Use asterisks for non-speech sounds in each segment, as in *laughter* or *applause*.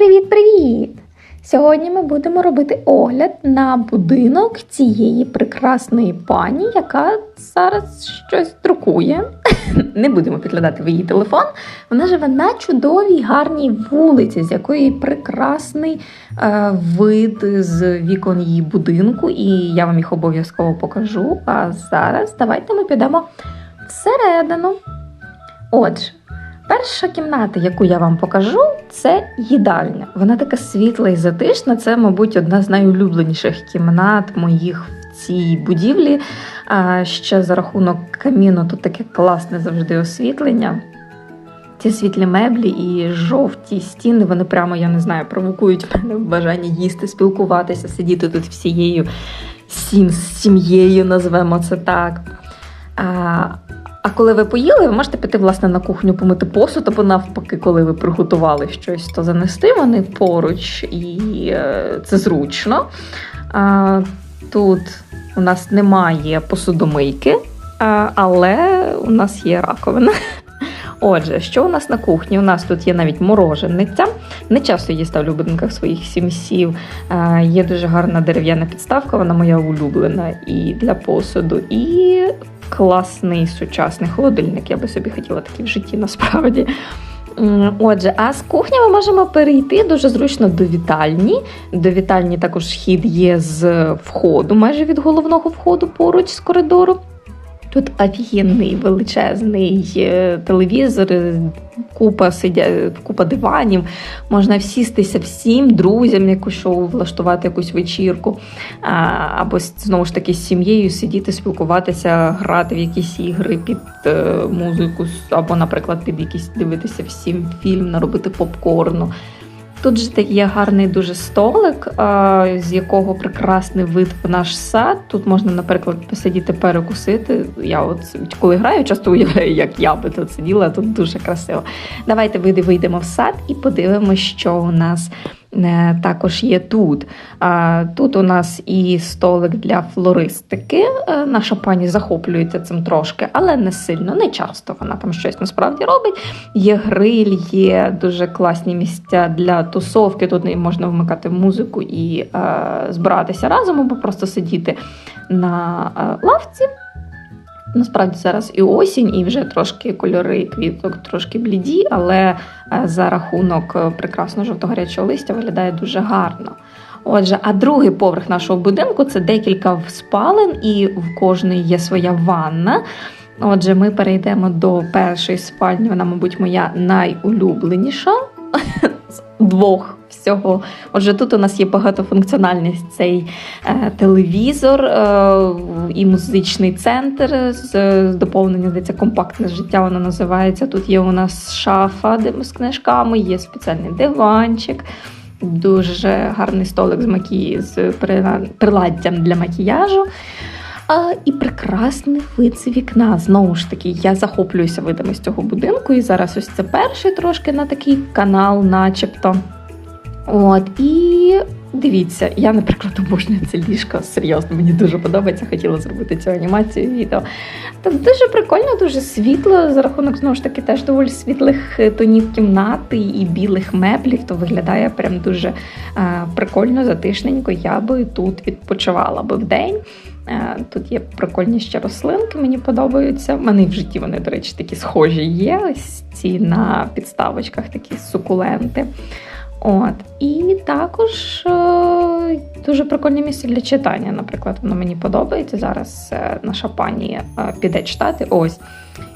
Привіт-привіт! Сьогодні ми будемо робити огляд на будинок цієї прекрасної пані, яка зараз щось друкує. *laughs* Не будемо підглядати в її телефон. Вона живе на чудовій гарній вулиці, з якої прекрасний е, вид з вікон її будинку, і я вам їх обов'язково покажу. А зараз давайте ми підемо всередину. Отже. Перша кімната, яку я вам покажу, це їдальня. Вона така світла і затишна. Це, мабуть, одна з найулюбленіших кімнат моїх в цій будівлі. А ще за рахунок каміну тут таке класне завжди освітлення. Ці світлі меблі і жовті стіни, вони прямо, я не знаю, провокують мене бажання їсти, спілкуватися, сидіти тут всією сім, сім'єю, назвемо це так. А, а коли ви поїли, ви можете піти власне на кухню помити посуд, або навпаки, коли ви приготували щось, то занести вони поруч, і е, це зручно. Тут у нас немає посудомийки, але у нас є раковина. Отже, що у нас на кухні? У нас тут є навіть морожениця. Не часто її ставлю в будинках своїх сімсів. Є дуже гарна дерев'яна підставка, вона моя улюблена і для посуду, і класний сучасний холодильник. Я би собі хотіла такий в житті насправді. Отже, а з кухні ми можемо перейти дуже зручно до вітальні. До вітальні також хід є з входу, майже від головного входу поруч з коридору. Тут офігенний величезний е, телевізор, купа сидя, купа диванів. Можна всістися всім друзям, якусь шоу, влаштувати якусь вечірку, або знову ж таки з сім'єю сидіти, спілкуватися, грати в якісь ігри під е, музику, або, наприклад, під якийсь дивитися всім фільм, наробити попкорну. Тут же є гарний дуже столик, з якого прекрасний вид в наш сад. Тут можна, наприклад, посидіти перекусити. Я от коли граю, часто уявляю, як я би тут сиділа, тут дуже красиво. Давайте вийдемо в сад і подивимося, що у нас також є тут. Тут у нас і столик для флористики. Е, Наша пані захоплюється цим трошки, але не сильно, не часто вона там щось насправді робить. Є гриль, є дуже класні місця для тусовки. Тут можна вмикати музику і е, збиратися разом, або просто сидіти на е, лавці. Насправді зараз і осінь, і вже трошки кольори квіток трошки бліді, але е, за рахунок е, прекрасного жовто-гарячого листя виглядає дуже гарно. Отже, а другий поверх нашого будинку це декілька спален, і в кожної є своя ванна. Отже, ми перейдемо до першої спальні. Вона, мабуть, моя найулюбленіша двох всього. Отже, тут у нас є багатофункціональність цей е, телевізор е, і музичний центр з, з доповнення, здається, компактне життя воно називається. Тут є у нас шафа де з книжками, є спеціальний диванчик. Дуже гарний столик з макі... з приладдям для макіяжу. А, і прекрасний вид з вікна. Знову ж таки, я захоплююся видами з цього будинку. І зараз ось це перший трошки на такий канал, начебто. От, і дивіться, я, наприклад, обожнюю це ліжко. Серйозно, мені дуже подобається. Хотіла зробити цю анімацію відео. Так дуже прикольно, дуже світло. За рахунок знову ж таки теж доволі світлих е, тонів кімнати і білих меблів, то виглядає прям дуже е, прикольно, затишненько. Я би тут відпочивала би в день. Е, Тут є прикольні ще рослинки, мені подобаються. В мене в житті вони, до речі, такі схожі є. Ось ці на підставочках такі сукуленти. От. І також дуже прикольне місце для читання. Наприклад, воно мені подобається. Зараз е, наша пані е, піде читати. Ось.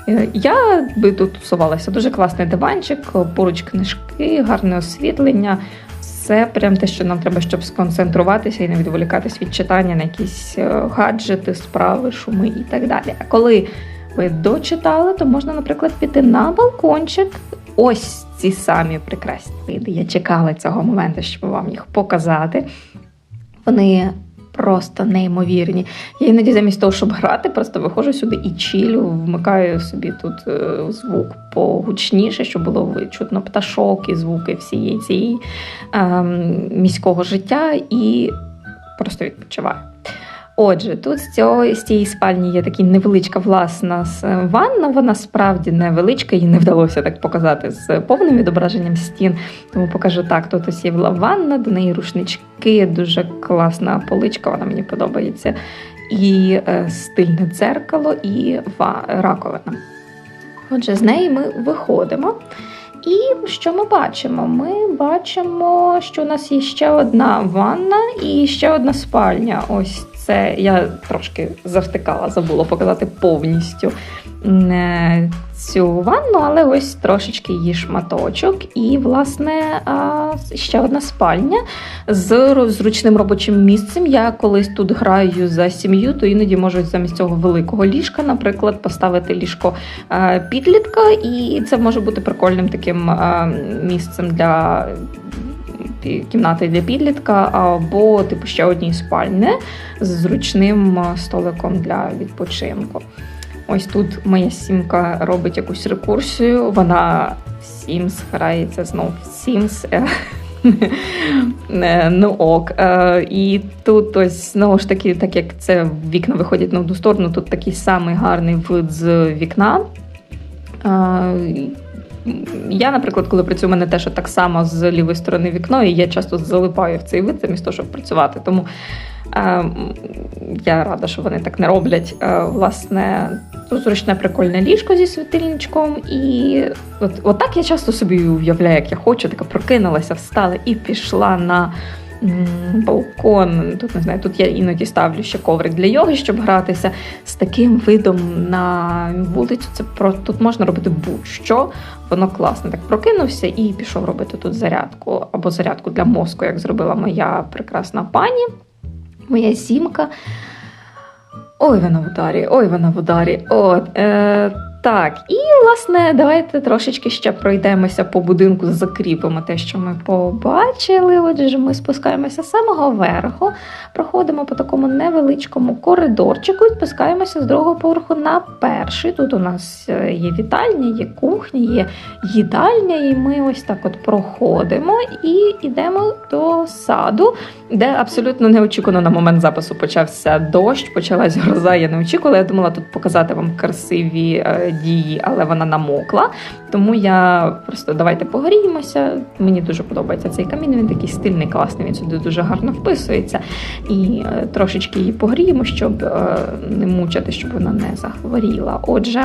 Е, Я би тут тусувалася. Дуже класний диванчик, поруч книжки, гарне освітлення. Все прям те, що нам треба, щоб сконцентруватися і не відволікатись від читання на якісь гаджети, справи, шуми і так далі. А коли ви дочитали, то можна, наприклад, піти на балкончик. Ось ці самі прекрасні види. Я чекала цього моменту, щоб вам їх показати. Вони просто неймовірні. Я іноді замість того, щоб грати, просто виходжу сюди і чилю, вмикаю собі тут е, звук погучніше, щоб було чутно пташок і звуки всієї цієї ем, міського життя, і просто відпочиваю. Отже, тут з, цієї спальні є така невеличка власна ванна. Вона справді невеличка, їй не вдалося так показати з повним відображенням стін. Тому покажу так: тут ось є ванна, до неї рушнички, дуже класна поличка, вона мені подобається. І е, стильне дзеркало, і раковина. Отже, з неї ми виходимо. І що ми бачимо? Ми бачимо, що у нас є ще одна ванна і ще одна спальня. Ось це я трошки завтикала, забула показати повністю е, цю ванну, але ось трошечки її шматочок. І, власне, ще одна спальня з зручним робочим місцем. Я колись тут граю за сім'ю, то іноді можу замість цього великого ліжка, наприклад, поставити ліжко підлітка, і це може бути прикольним таким місцем для кімнати для підлітка, або типу ще одній спальні з зручним е, столиком для відпочинку. Ось тут моя сімка робить якусь рекурсію. Вона в Sims грається знов в е, е, Ну ок. І тут ось знову ж таки, так як це вікна виходять на одну сторону, тут такий самий гарний вид з вікна. Я, наприклад, коли працюю, у мене теж так само з лівої сторони вікно, і я часто залипаю в цей вид замість того, щоб працювати. Тому е, я рада, що вони так не роблять. Е, власне, зручне прикольне ліжко зі світильничком. І от, от так я часто собі уявляю, як я хочу, така прокинулася, встала і пішла на. Балкон, тут не знаю, тут я іноді ставлю ще коврик для йоги, щоб гратися з таким видом на вулицю. Це про тут можна робити будь-що. Воно класне. Так прокинувся і пішов робити тут зарядку або зарядку для мозку, як зробила моя прекрасна пані, моя сімка. Ой, вона в ударі, ой, вона в ударі. От, е, так, і власне, давайте трошечки ще пройдемося по будинку, закріпимо те, що ми побачили. Отже, ми спускаємося з самого верху, проходимо по такому невеличкому коридорчику і спускаємося з другого поверху на перший. Тут у нас е, є вітальня, є кухня, є їдальня, і ми ось так от проходимо і йдемо до саду, де абсолютно неочікувано на момент запису почався дощ, почалась гроза. Я не очікувала. Я думала тут показати вам красиві е, дії, але вона намокла. Тому я просто давайте погоріємося. Мені дуже подобається цей камін. Він такий стильний, класний. Він сюди дуже гарно вписується. І е, трошечки її погріємо, щоб е, не мучити, щоб вона не захворіла. Отже.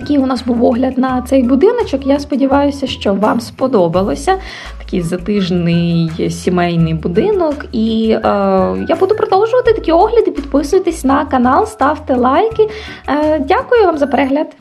Такий у нас був огляд на цей будиночок. Я сподіваюся, що вам сподобалося такий затижний сімейний будинок. І е, я буду продовжувати такі огляди. Підписуйтесь на канал, ставте лайки. Е, дякую вам за перегляд.